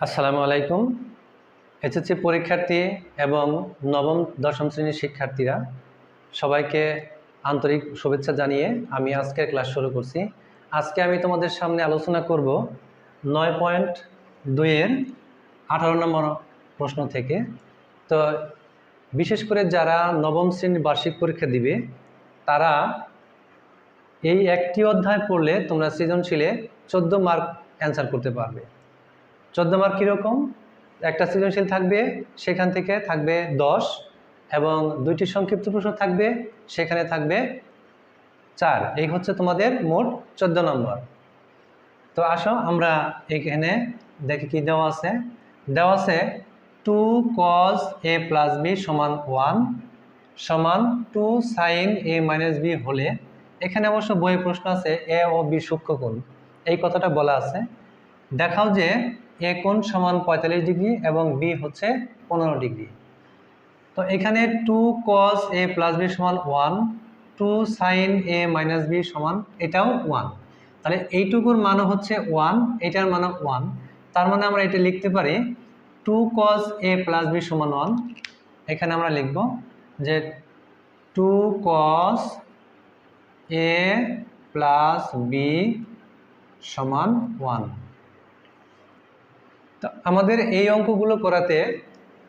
আসসালামু আলাইকুম। এসএসসি পরীক্ষার্থী এবং নবম, দশম শ্রেণির শিক্ষার্থীরা, সবাইকে আন্তরিক শুভেচ্ছা জানিয়ে আমি আজকের ক্লাস শুরু করছি। আজকে আমি তোমাদের সামনে আলোচনা করব নয় পয়েন্ট দুইয়ের আঠারো নম্বর প্রশ্ন থেকে। তো বিশেষ করে যারা নবম শ্রেণির বার্ষিক পরীক্ষা দিবে, তারা এই একটি অধ্যায় পড়লে তোমরা সৃজনশীলে চোদ্দ মার্ক অ্যান্সার করতে পারবে। চোদ্দ মার্ক কীরকম? একটা সৃজনশীল থাকবে, সেখান থেকে থাকবে দশ, এবং দুইটি সংক্ষিপ্ত প্রশ্ন থাকবে, সেখানে থাকবে চার। এই হচ্ছে তোমাদের মোট চোদ্দ নম্বর। তো আসো, আমরা এখানে দেখি কি দেওয়া আছে। দেওয়া আছে two cos A plus B সমান ওয়ান সমান two sine A minus B হলে, এখানে অবশ্য বইয়ে প্রশ্ন আছে, এ ও বি সূক্ষ্মকোণ। এই কথাটা বলা আছে। দেখাও যে এ কোণ সমান পঁয়তাল্লিশ ডিগ্রি এবং বি হচ্ছে পনেরো ডিগ্রি। তো এখানে two cos A plus B সমান one two sine A minus B সমান এটাও ওয়ান তাহলে এইটুকুর মানও হচ্ছে ওয়ান এটার মানও ওয়ান তার মানে আমরা এটা লিখতে পারি two cos A plus B সমান ওয়ান এখানে আমরা লিখব যে two cos A plus B সমান ওয়ান তো আমাদের এই অঙ্কগুলো করাতে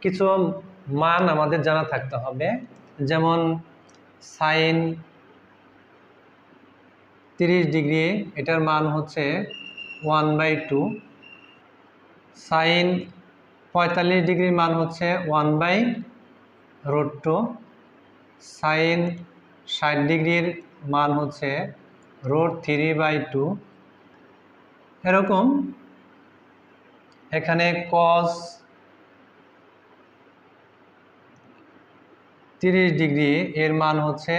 কিছু মান আমাদের জানা থাকতে হবে। যেমন সাইন তিরিশ ডিগ্রি, এটার মান হচ্ছে ওয়ান বাই টু সাইন পঁয়তাল্লিশ ডিগ্রির মান হচ্ছে one by root two sine ষাট ডিগ্রির মান হচ্ছে রোড থ্রি বাই টু এরকম এখানে কস তিরিশ ডিগ্রি এর মান হচ্ছে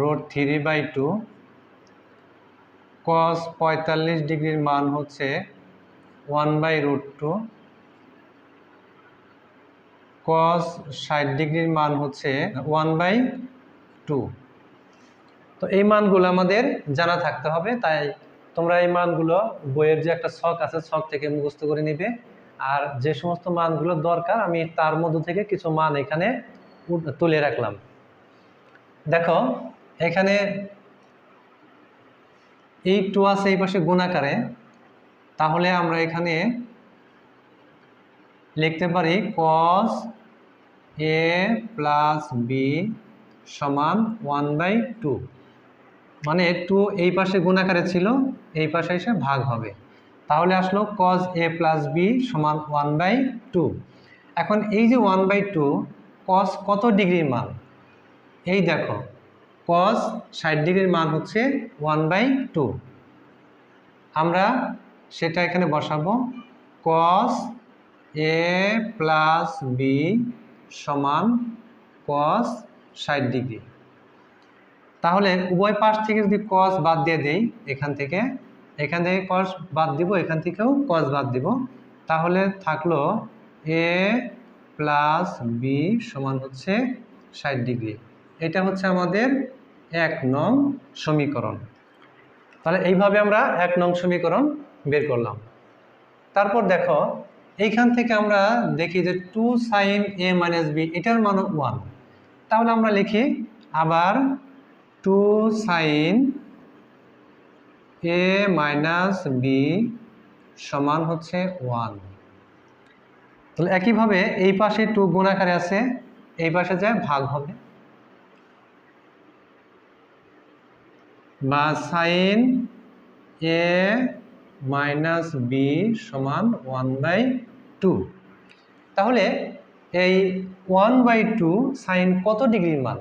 root three by two. Cos পঁয়তাল্লিশ ডিগ্রির মান হচ্ছে one by root two. Cos ষাট ডিগ্রির মান হচ্ছে ওয়ান বাই টু। তো এই মানগুলো আমাদের জানা থাকতে হবে, তাই তোমরা এই মানগুলো বইয়ের যে একটা ছক আছে, ছক থেকে মুখস্থ করে নিবে। আর যে সমস্ত মানগুলো দরকার, আমি তার মধ্য থেকে কিছু মান এখানে তুলে রাখলাম। দেখো, এখানে এই টু আছে এই পাশে গুণাকারে, তাহলে আমরা এখানে লিখতে পারি কস এ প্লাস বি সমান ওয়ান বাই টু মানে টু এই পাশে গুণাকারে ছিল, এই পাশে এসে ভাগ হবে। তাহলে আসলো কজ এ প্লাস বি সমান ওয়ান বাই টু এখন এই যে ওয়ান বাই টু কস কত ডিগ্রির মান? এই দেখো কস ষাট ডিগ্রির মান হচ্ছে ওয়ান বাই টু আমরা সেটা এখানে বসাবো কস এ প্লাস বি সমান কস ষাট ডিগ্রি। তাহলে উভয় পাশ থেকে যদি কস বাদ দিয়ে দেই এখান থেকে এখান থেকে কস বাদ দিব, এখান থেকেও কস বাদ দিব, তাহলে থাকল এ প্লাস বি সমান হচ্ছে ষাট ডিগ্রি। এটা হচ্ছে আমাদের এক নং সমীকরণ। তাহলে এইভাবে আমরা এক নং সমীকরণ বের করলাম। তারপর দেখো, এইখান থেকে আমরা দেখি যে two sine A minus B এটার মান ওয়ান তাহলে আমরা লিখি আবার two sine A minus B সমান হচ্ছে ওয়ান। তাহলে একইভাবে এই পাশে টু গুণাকারে আছে, এই পাশে যায় ভাগ হবে। বা সাইন এ মাইনাস বি সমান ওয়ান বাই টু। তাহলে এই ওয়ান বাই টু সাইন কত ডিগ্রির মান?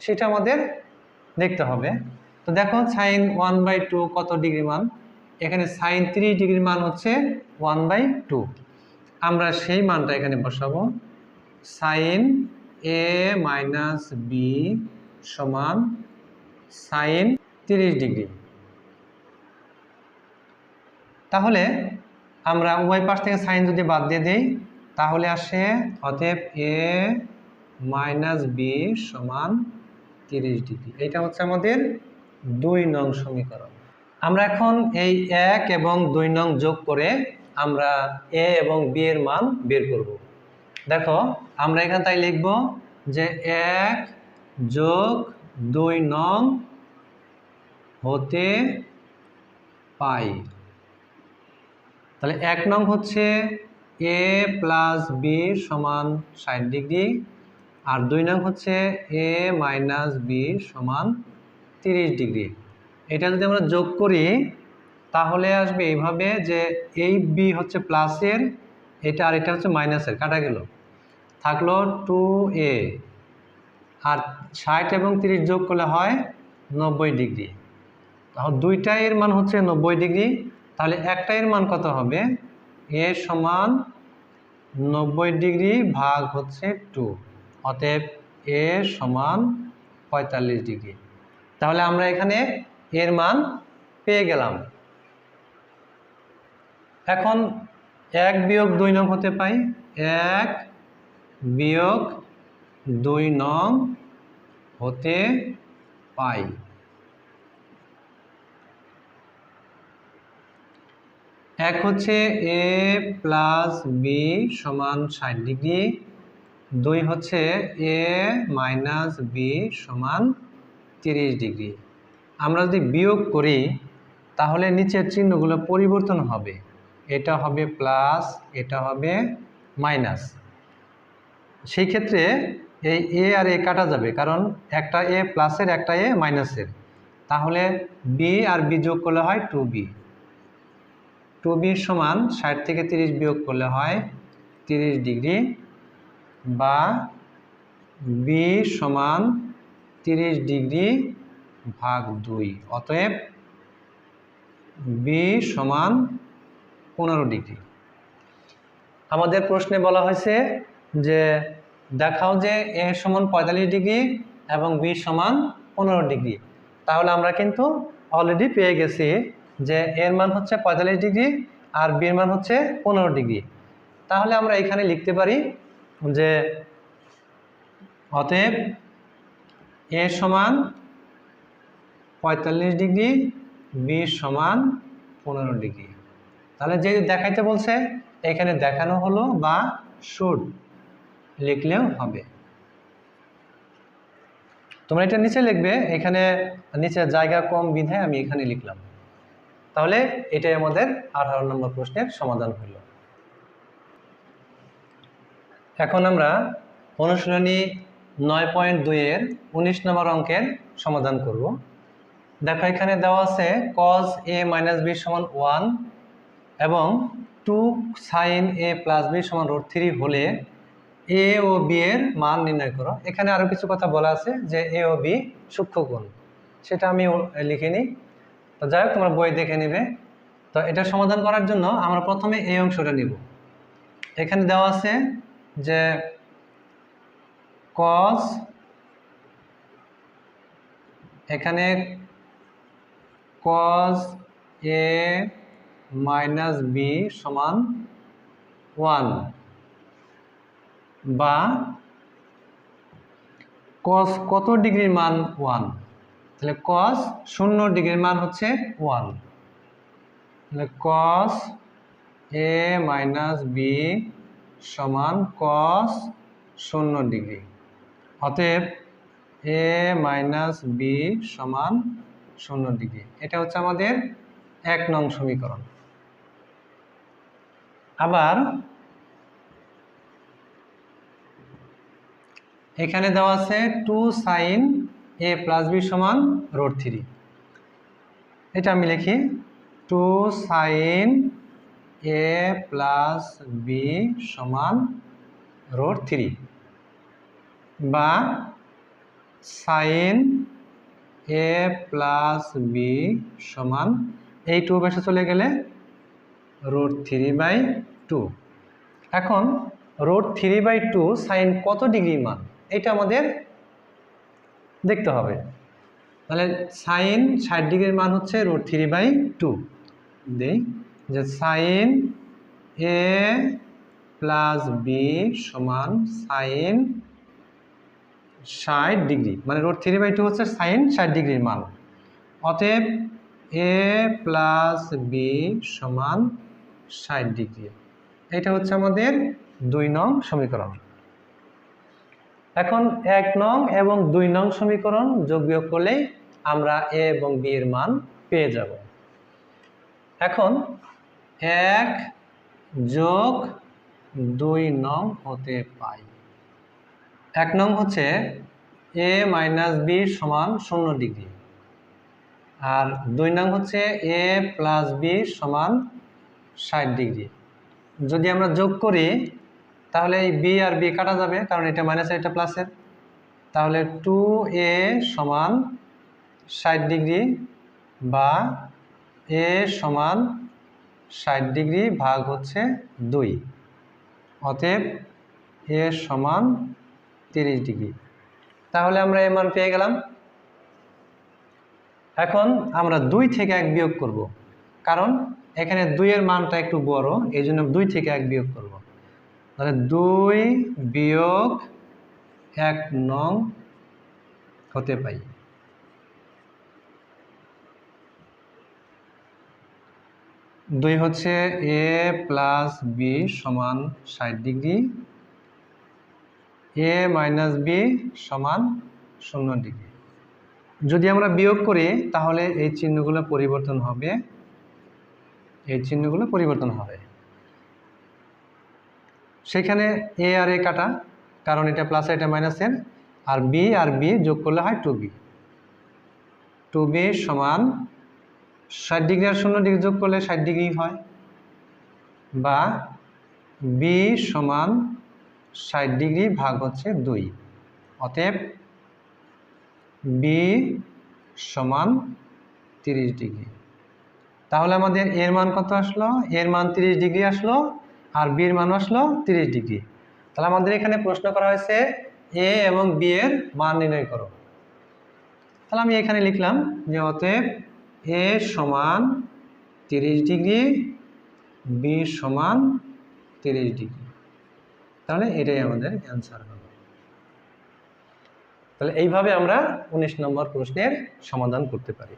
সেটা আমাদের দেখতে হবে। তো দেখো সাইন ওয়ান বাই টু কত ডিগ্রি মান? এখানে সাইন থ্রি ডিগ্রির মান হচ্ছে ওয়ান বাই টু আমরা সেই মানটা এখানে বসাবো। সাইন এ মাইনাস বি সমান সাইন তিরিশ ডিগ্রি তাহলে আমরা উভয় পাশ থেকে সাইন যদি বাদ দিয়ে দিই, তাহলে আসে অতএব এ মাইনাস বি সমান তিরিশ ডিগ্রি। এটা হচ্ছে আমাদের দুই নং সমীকরণ। আমরা এখন এই এক এবং দুই নং যোগ করে আমরা এ এবং বি এর মান বের করব। দেখো, আমরা এখান তাই লিখব যে এক যোগ দুই নং হতে পাই। তাহলে এক নং হচ্ছে এ প্লাস বি সমান ষাট ডিগ্রি। আর দুই নং হচ্ছে এ মাইনাস বি সমান তিরিশ ডিগ্রি। এটা যদি আমরা যোগ করি, তাহলে আসবে এইভাবে যে এই বি হচ্ছে প্লাসের এটা আর এটা হচ্ছে মাইনাসের কাটা গেল। থাকল টু এ আর ষাট এবং তিরিশ যোগ করলে হয় নব্বই ডিগ্রি। তাহলে দুইটা এর মান হচ্ছে নব্বই ডিগ্রি, তাহলে একটা এর মান কত হবে? এ সমান নব্বই ডিগ্রি ভাগ হচ্ছে টু অতএব এ সমান পঁয়তাল্লিশ ডিগ্রি। তাহলে আমরা এখানে এর মান পেয়ে গেলাম। এখন এক বিয়োগ দুই নং হতে পাই। এক বিয়োগ দুই নং হতে পাই। এক হচ্ছে এ প্লাস বি সমান ষাট ডিগ্রি। দুই হচ্ছে এ মাইনাস বি সমান তিরিশ ডিগ্রি। আমরা যদি বিয়োগ করি, তাহলে নিচের চিহ্নগুলো পরিবর্তন হবে। এটা হবে প্লাস, এটা হবে মাইনাস। সেই ক্ষেত্রে এই এ আর এ কাটা যাবে, কারণ একটা এ প্লাসের, একটা এ মাইনাসের। তাহলে বি আর বি যোগ করলে হয় টু বি। টু বি সমান ষাট থেকে তিরিশ বিয়োগ করলে হয় তিরিশ ডিগ্রি। বা বি সমান তিরিশ ডিগ্রি ভাগ দুই। অতএব বি সমান পনেরো ডিগ্রি। আমাদের প্রশ্নে বলা হয়েছে যে, দেখাও যে এ সমান পঁয়তাল্লিশ ডিগ্রি এবং বি সমান পনেরো ডিগ্রি। তাহলে আমরা কিন্তু অলরেডি পেয়ে গেছি যে এর মান হচ্ছে পঁয়তাল্লিশ ডিগ্রি আর বির মান হচ্ছে পনেরো ডিগ্রি। তাহলে আমরা এখানে লিখতে পারি যে অতএব এ সমান পঁয়তাল্লিশ ডিগ্রি, বি সমান পনেরো ডিগ্রি। তাহলে যে দেখাইতে বলছে, এখানে দেখানো হলো বা শুড লিখলেও হবে। তোমরা এটা নিচে লিখবে, এখানে নিচে জায়গা কম বিধে আমি এখানে লিখলাম। তাহলে এটাই আমাদের আঠারো নম্বর প্রশ্নের সমাধান হলো। এখন আমরা অনুশীলনী নয় পয়েন্ট দুইয়ের উনিশ নম্বর অঙ্কের সমাধান করব। দেখো এখানে দেওয়া আছে কজ এ মাইনাস বি সমান ওয়ান এবং two sine A plus B সমান রোড থ্রি হলে এ ও বি এর মান নির্ণয় করো। এখানে আরও কিছু কথা বলা আছে যে এ ও বি সূক্ষ্মকোণ সেটা আমি লিখে নিই। তো যাই হোক, তোমরা বই দেখে নেবে। তো এটা সমাধান করার জন্য আমরা প্রথমে এই অংশটা নিব। এখানে দেওয়া আছে যে কস এখানে কস এ মাইনাস বি সমান ওয়ান বা কস কত ডিগ্রির মান ওয়ান তাহলে কস শূন্য ডিগ্রির মান হচ্ছে ওয়ান তাহলে কস এ মাইনাস বি সমান কস শূন্য ডিগ্রি। অতএব এ মাইনাস বি সমান শূন্য ডিগ্রি। এটা হচ্ছে আমাদের এক নং সমীকরণ। আবার এখানে দেওয়া আছে two sine A plus B সমান রোড থ্রি এটা আমি লিখি two sine A plus B সমান রোড থ্রি বা সাইন এ প্লাস বি সমান এই টু বেসে চলে গেলে রোড থ্রি বাই টু এখন root three by two sine কত ডিগ্রি মান? এটা আমাদের দেখতে হবে। তাহলে সাইন ষাট ডিগ্রির মান হচ্ছে রুট থ্রি বাই টু দেই যে সাইন এ প্লাস বি সমান সাইন ষাট ডিগ্রি মানে রোড থ্রি বাই টু হচ্ছে সাইন ষাট ডিগ্রির মান। অতএব এ প্লাস বি সমান ষাট ডিগ্রি। এটা হচ্ছে আমাদের দুই নং সমীকরণ। এখন এক নং এবং দুই নং সমীকরণ যোগ বিয়োগ করলেই আমরা এ এবং বি এর মান পেয়ে যাব। এখন এক যোগ দুই নং হতে পাই। এক নং হচ্ছে এ মাইনাস বি সমান শূন্য ডিগ্রি। আর দুই নং হচ্ছে এ প্লাস বি সমান ষাট ডিগ্রি। যদি আমরা যোগ করি, তাহলে এই বি আর বি কাটা যাবে, কারণ এটা মাইনাস এটা প্লাসের। তাহলে টু এ সমান ষাট ডিগ্রি বা এ সমান ষাট ডিগ্রি ভাগ হচ্ছে দুই। অতএব এ সমান তিরিশ ডিগ্রি। তাহলে আমরা এ মান পেয়ে গেলাম। এখন আমরা দুই থেকে এক বিয়োগ করব। কারণ এখানে দুইয়ের মানটা একটু বড় এই জন্য দুই থেকে এক বিয়োগ করব। তাহলে দুই বিয়োগ এক নং হতে পাই। দুই হচ্ছে এ প্লাস বি সমান ষাট ডিগ্রি, এ মাইনাস বি সমান শূন্য ডিগ্রি। যদি আমরা বিয়োগ করি, তাহলে এই চিহ্নগুলো পরিবর্তন হবে। এই চিহ্নগুলো পরিবর্তন হবে। সেখানে এ আর এ কাটা, কারণ এটা প্লাস এটা মাইনাসের আর বি আর বি যোগ করলে হয় টু বি টু বি সমান ষাট ডিগ্রি আর শূন্য ডিগ্রি যোগ করলে ষাট ডিগ্রি হয়। বা বি সমান ষাট ডিগ্রি ভাগ হচ্ছে দুই। অতএব বি সমান তিরিশ ডিগ্রি। তাহলে আমাদের এর মান কত আসলো? এর মান তিরিশ ডিগ্রি আসলো আর বির মান আসলো তিরিশ ডিগ্রি। তাহলে আমাদের এখানে প্রশ্ন করা হয়েছে এ এবং বি এর মান নির্ণয় করো। তাহলে আমি এখানে লিখলাম যে অতএব এ সমান তিরিশ ডিগ্রি, বি সমান তিরিশ ডিগ্রি। তাহলে এটাই আমাদের অ্যান্সার হবে। তাহলে এইভাবে আমরা উনিশ নম্বর প্রশ্নের সমাধান করতে পারি।